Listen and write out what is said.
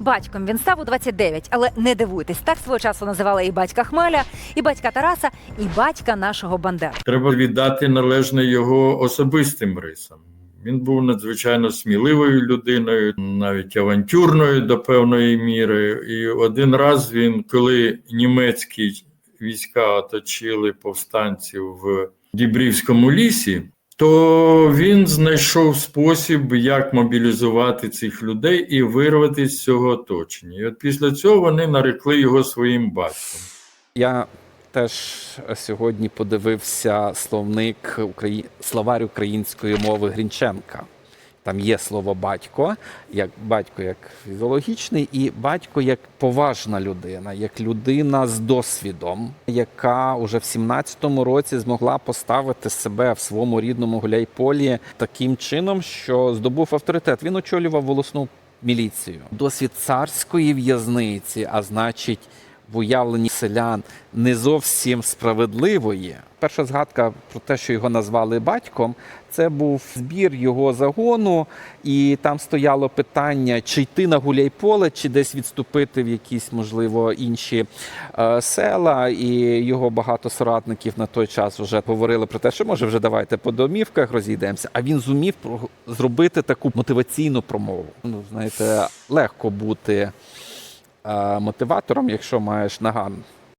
Батьком він став у 29, але не дивуйтесь, так свого часу називали і батька Хмеля, і батька Тараса, і батька нашого Бандери. Треба віддати належне його особистим рисам. Він був надзвичайно сміливою людиною, навіть авантюрною до певної міри. І один раз він, коли німецькі війська оточили повстанців в Дібрівському лісі, то він знайшов спосіб, як мобілізувати цих людей і вирвати з цього оточення. І от після цього вони нарекли його своїм батьком. Я теж сьогодні подивився словник Украї... словарь української мови Грінченка. Там є слово батько, як батько як фізіологічний, і батько як поважна людина, як людина з досвідом, яка уже в 17-му році змогла поставити себе в своєму рідному гуляйполі таким чином, що здобув авторитет. Він очолював волосну міліцію. Досвід царської в'язниці, а значить, в уявленні селян не зовсім справедливої. Перша згадка про те, що його назвали батьком, це був збір його загону, і там стояло питання, чи йти на гуляйполе, чи десь відступити в якісь, можливо, інші е, села. І його багато соратників на той час вже говорили про те, що може вже давайте по домівках розійдемося. А він зумів зробити таку мотиваційну промову. Ну, знаєте, легко бути мотиватором, якщо маєш наган